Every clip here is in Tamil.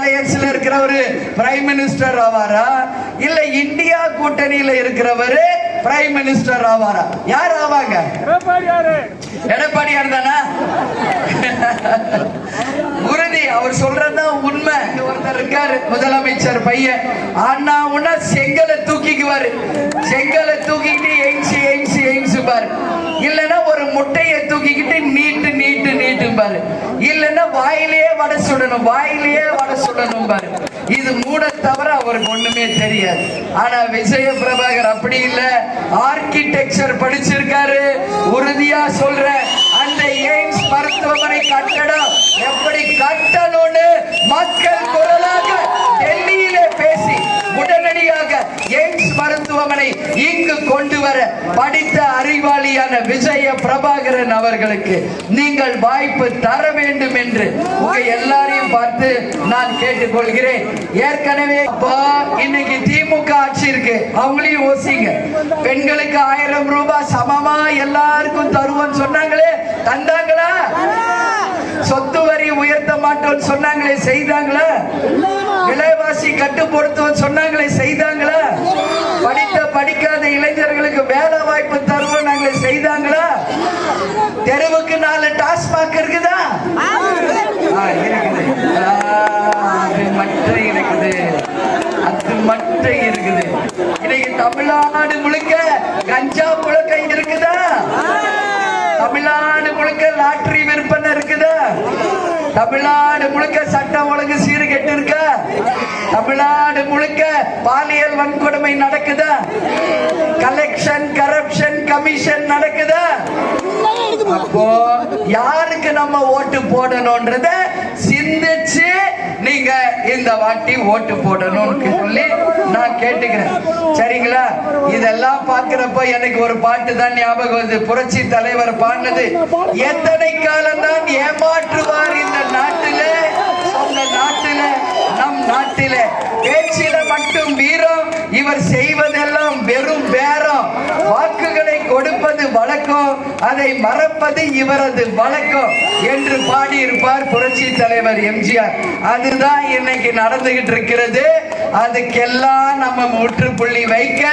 அலையன்ஸ்ல இருக்கிறவரு பிரைம் மினிஸ்டர் ஆவாரா? இல்ல இந்தியா கூட்டணியில இருக்கிறவரு பிரைம் மினிஸ்டர் ஆவாரா? யார் ஆவாங்க? எடப்பாடியார். தானா? உறுதி. அவர் சொல்றதுதான் உண்மை. ஒருத்தர் இருக்காரு முதலமைச்சர் பையன். ஆனா உன்னா செங்கலை தூக்கிக்குவாரு. செங்கலை தூக்கிட்டு எய்ம்ஸ் எய்ம்ஸ் எய்ம்ஸ் பாரு இல்லைன்னா ஒரு முட்டையை தூக்கிக்கிட்டு நீட்டு பாரு. இல்லைன்னா வாயிலேயே வடை சுடணும் வாயிலேயே வடை சுடணும் பாரு. இது மூட தவிர அவருக்கு ஒண்ணுமே தெரியாது. ஆனா விஜய பிரபாகர் அப்படி இல்ல. ஆர்கிடெக்சர் படிச்சிருக்காரு. உறுதியா சொல்றேன். உடனடியாக எய்ம்ஸ் மருத்துவமனை இங்கு கொண்டு வர படித்த அறிவாளியான விஜய பிரபாகரன் அவர்களுக்கு நீங்கள் வாய்ப்பு தர வேண்டும் என்று உங்க எல்லாரையும் பார்த்து நான் கேட்டுக்கொள்கிறேன். ஏற்கனவே இன்னைக்கு திமுக ஆட்சி இருக்கு. அவங்களையும் ஓசிங்க. பெண்களுக்கு ஆயிரம் ரூபாய் சமமா எல்லாருக்கும் தருவோம் சொன்னாங்களே தந்தாங்களா? சொத்து வரி உயர்த்த மாட்டோம்னு சொன்னாங்களே செய்தாங்களா? விலைவாசி கட்டுப்படுத்துவோம் சொன்னாங்களே செய்தாங்களா? படித்த படிக்காத இளைஞர்களுக்கு வேலை வாய்ப்பு தருவோம் நாங்களே செய்தாங்களா? தெருவுக்கு நாலு டாஸ்மாக் இருக்குதா? இருக்குது ஆ, அது மட்டும் இருக்குது அது மட்டும் இருக்குது இன்னைக்கு தமிழ்நாடு முழுக்க கஞ்சா புழக்கம் இருக்குதா தமிழ்நாடு முழுக்க லாட்டரி விற்பனை இருக்குதா தமிழ்நாடு முழுக்க சட்டம் ஒழுங்கு சீர்கெட்டு இருக்க தமிழ்நாடு முழுக்க பாலியல் வன்கொடுமை நடக்குதா? கலெக்ஷன் கரப்ஷன் கமிஷன் நடக்குதா? அப்போ யாருக்கு நம்ம ஓட்டு போடணும்ன்றத சிந்திச்சு நீங்க இந்த வாட்டி ஓட்டு போடணும்னு சொல்லி நான் கேட்டுக்கிறேன். சரிங்களா? இதெல்லாம் பாக்குறப்ப எனக்கு ஒரு பாட்டு தான் ஞாபகம் வருது. புரட்சி தலைவர் பாடினது எத்தனை காலம் தான் ஏமாற்றுவார் இந்த நாட்டில? சொந்த நாட்டில நம் நாட்டில. பேச்சில மட்டும் அதை மறப்பது இவரது வழக்கம் என்று பாடியிருப்பார் புரட்சி தலைவர் எம்ஜிஆர். அதுதான் இன்னைக்கு நடந்துகிட்டு இருக்கிறது. அதுக்கெல்லாம் நம்ம முற்றுப்புள்ளி வைக்க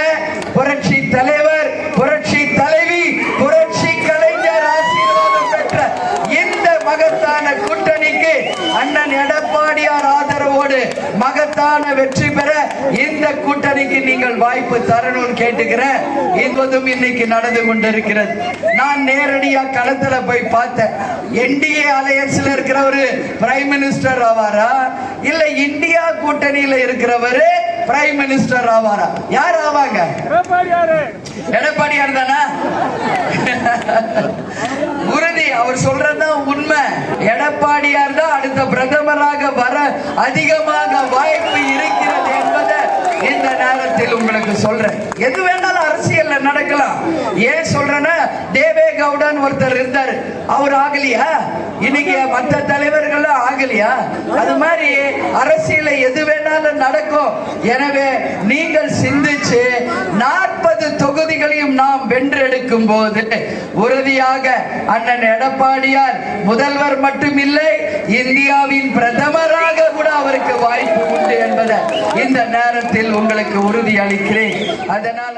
புரட்சி தலைவர் புரட்சி தலைவி கூட்டணிக்கு அண்ணன் எடப்பாடியார் ஆதரவோடு மகத்தான வெற்றி பெற இந்த கூட்டணிக்கு நீங்கள் வாய்ப்பு தரணும்னு கேட்டுக்கிறேன். இதுவதும் இன்னைக்கு நடந்து கொண்டிருக்கிறது. நான் நேரடியா களத்துல போய் பார்த்தேன். என்டிஏ அலையன்ஸ்ல இருக்கிறவரு பிரைம் மினிஸ்டர் ஆவாரா? இல்ல இந்தியா கூட்டணியில இருக்கிறவரு பிரைம் மினிஸ்டர் ஆவாரா? யார் ஆவாங்க? எடப்பாடியார். தானா? உறுதி அவர் சொல்றதுதான் உண்மை. எடப்பாடியார் தான் அடுத்த பிரதமராக வர அதிகமாக வாய்ப்பு இருக்கிறது என்பதை இந்த நேரத்தில் உங்களுக்கு சொல்றேன். எது வேணாலும் அரசியல்ல நடக்கலாம். ஏன் சொல்றேன்னா தேவே கவுடான்னு ஒருத்தர் இருந்தார். அவர் ஆகலையா? இன்னைக்கு மற்ற தலைவர்கள் ஆகலையா? அது மாதிரி அரசியல எது வேணாலும் நடக்கும். எனவே நீங்கள் சிந்திச்சு நான் தொகுதிகளையும் நாம் வென்றெடுக்கும் போது உறுதியாக அண்ணன் எடப்பாடியார் முதல்வர் மட்டுமில்லை இந்தியாவின் பிரதமராக கூட அவருக்கு வாய்ப்பு உண்டு என்பதை இந்த நேரத்தில் உங்களுக்கு உறுதி அளிக்கிறேன் அதனால்